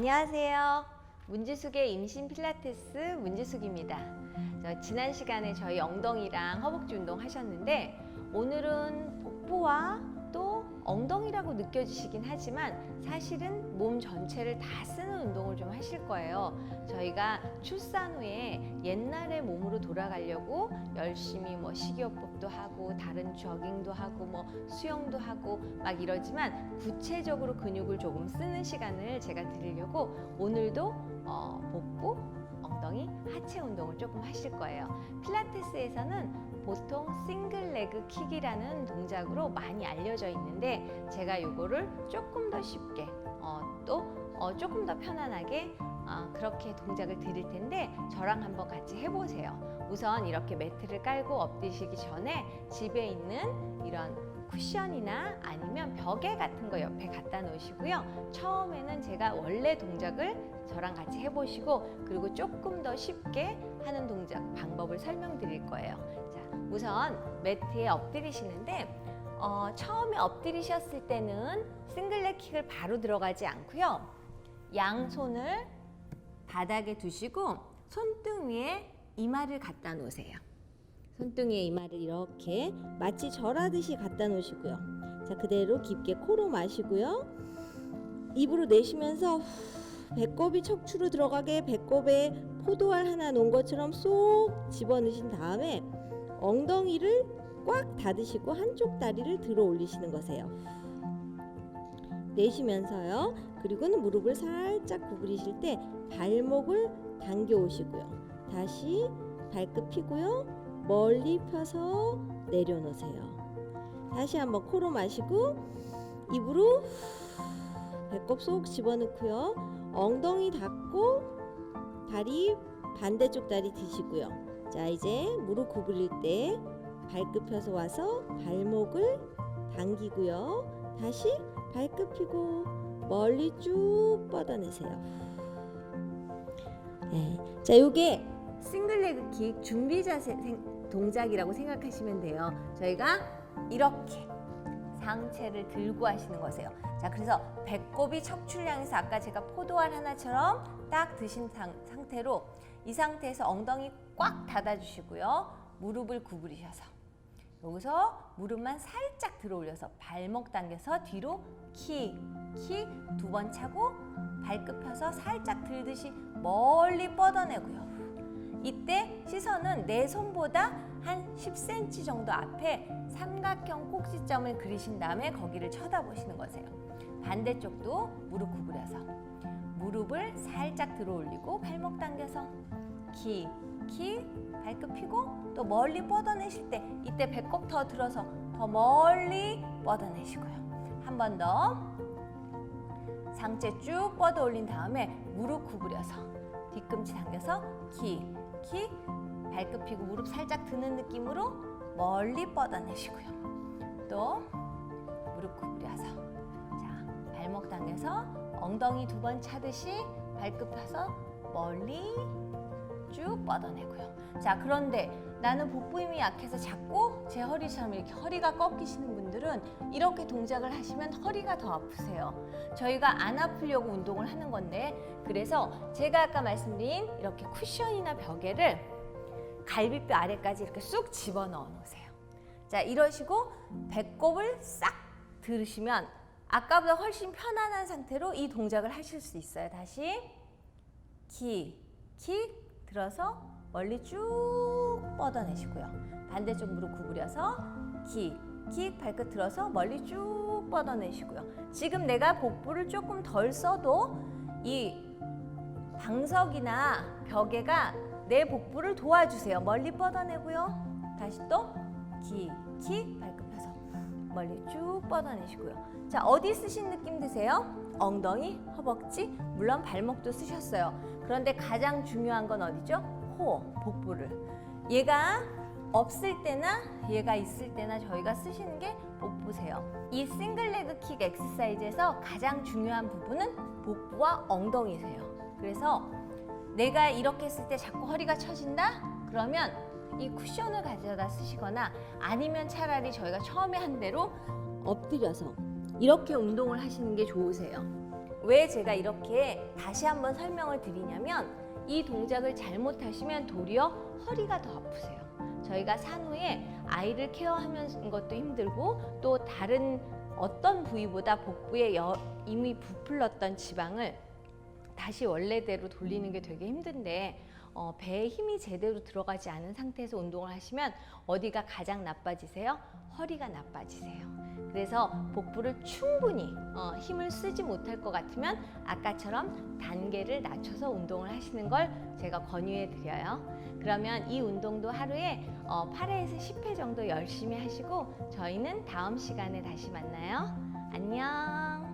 안녕하세요. 문지숙의 임신 필라테스 문지숙입니다. 저 지난 시간에 저희 엉덩이랑 허벅지 운동 하셨는데 오늘은 복부와 또 엉덩이라고 느껴지시긴 하지만 사실은 몸 전체를 다 쓰는 운동을 좀 하실 거예요. 저희가 출산 후에 옛날의 몸으로 돌아가려고 열심히 뭐 식이요법도 하고 다른 조깅도 하고 뭐 수영도 하고 막 이러지만 구체적으로 근육을 조금 쓰는 시간을 제가 드리려고 오늘도 어, 복부, 엉덩이, 하체 운동을 조금 하실 거예요. 필라테스에서는 보통 싱글 레그 킥이라는 동작으로 많이 알려져 있는데 제가 이거를 조금 더 쉽게 어, 또 어, 조금 더 편안하게 어, 그렇게 동작을 드릴 텐데 저랑 한번 같이 해보세요. 우선 이렇게 매트를 깔고 엎드시기 전에 집에 있는 이런 쿠션이나 아니면 벽에 같은 거 옆에 갖다 놓으시고요. 처음에는 제가 원래 동작을 저랑 같이 해보시고 그리고 조금 더 쉽게 하는 동작 방법을 설명드릴 거예요. 자, 우선 매트에 엎드리시는데 어, 처음에 엎드리셨을 때는 싱글렛 킥을 바로 들어가지 않고요. 양손을 바닥에 두시고 손등 위에 이마를 갖다 놓으세요. 손등 위에 이마를 이렇게 마치 절하듯이 갖다 놓으시고요. 자, 그대로 깊게 코로 마시고요. 입으로 내쉬면서 후, 배꼽이 척추로 들어가게 배꼽에 포도알 하나 놓은 것처럼 쏙 집어넣으신 다음에 엉덩이를 꽉 닫으시고 한쪽 다리를 들어 올리시는 거세요. 내쉬면서요. 그리고는 무릎을 살짝 구부리실 때 발목을 당겨 오시고요. 다시 발끝 펴고요. 멀리 펴서 내려놓으세요. 다시 한번 코로 마시고 입으로 배꼽 쏙 집어넣고요. 엉덩이 닫고 다리 반대쪽 다리 드시고요. 자 이제 무릎 구부릴 때 발끝 펴서 와서 발목을 당기고요. 다시 발끝 펴고 멀리 쭉 뻗어내세요. 네. 자 요게 싱글레그 킥 준비 자세 생- 동작이라고 생각하시면 돼요. 저희가 이렇게 상체를 들고 하시는 거세요. 자, 그래서 배꼽이 척추를 향해서 아까 제가 포도알 하나처럼 딱 드신 상, 상태로 이 상태에서 엉덩이 꽉 닫아주시고요. 무릎을 구부리셔서 여기서 무릎만 살짝 들어 올려서 발목 당겨서 뒤로 킥, 킥 두 번 차고 발끝 펴서 살짝 들듯이 멀리 뻗어내고요. 이때 시선은 내 손보다 한 10cm 정도 앞에 삼각형 꼭지점을 그리신 다음에 거기를 쳐다보시는 거세요. 반대쪽도 무릎 구부려서 무릎을 살짝 들어 올리고 발목 당겨서 키, 키, 발끝 펴고 또 멀리 뻗어내실 때 이때 배꼽 더 들어서 더 멀리 뻗어내시고요. 한 번 더 상체 쭉 뻗어 올린 다음에 무릎 구부려서 뒤꿈치 당겨서 키, 키, 발끝 펴고 무릎 살짝 드는 느낌으로 멀리 뻗어내시고요. 또 무릎 구부려서 자 발목 당겨서 엉덩이 두 번 차듯이 발끝 펴서 멀리 쭉 뻗어내고요. 자 그런데 나는 복부 힘이 약해서 자꾸 제 허리처럼 이렇게 허리가 꺾이시는 분들은 이렇게 동작을 하시면 허리가 더 아프세요. 저희가 안 아프려고 운동을 하는 건데 그래서 제가 아까 말씀드린 이렇게 쿠션이나 벽에를 갈비뼈 아래까지 이렇게 쑥 집어넣어 놓으세요. 자 이러시고 배꼽을 싹 들으시면 아까보다 훨씬 편안한 상태로 이 동작을 하실 수 있어요. 다시 키, 키 들어서 멀리 쭉 뻗어내시고요. 반대쪽 무릎 구부려서 키, 킥 발끝 들어서 멀리 쭉 뻗어내시고요. 지금 내가 복부를 조금 덜 써도 이 방석이나 벽에가 내 복부를 도와주세요. 멀리 뻗어내고요. 다시 또 키, 킥 발끝 펴서 멀리 쭉 뻗어내시고요. 자, 어디 쓰신 느낌 드세요? 엉덩이, 허벅지, 물론 발목도 쓰셨어요. 그런데 가장 중요한 건 어디죠? 코, 복부를. 얘가 없을 때나 얘가 있을 때나 저희가 쓰시는 게 복부세요. 이 싱글레그 킥 엑서사이즈에서 가장 중요한 부분은 복부와 엉덩이세요. 그래서 내가 이렇게 했을 때 자꾸 허리가 처진다? 그러면 이 쿠션을 가져다 쓰시거나 아니면 차라리 저희가 처음에 한 대로 엎드려서 이렇게 운동을 하시는 게 좋으세요. 왜 제가 이렇게 다시 한번 설명을 드리냐면 이 동작을 잘못하시면 도리어 허리가 더 아프세요. 저희가 산후에 아이를 케어하는 것도 힘들고 또 다른 어떤 부위보다 복부에 여- 이미 부풀렀던 지방을 다시 원래대로 돌리는 게 되게 힘든데 어, 배에 힘이 제대로 들어가지 않은 상태에서 운동을 하시면 어디가 가장 나빠지세요? 허리가 나빠지세요. 그래서 복부를 충분히 어, 힘을 쓰지 못할 것 같으면 아까처럼 단계를 낮춰서 운동을 하시는 걸 제가 권유해 드려요. 그러면 이 운동도 하루에 어, 8회에서 10회 정도 열심히 하시고 저희는 다음 시간에 다시 만나요. 안녕.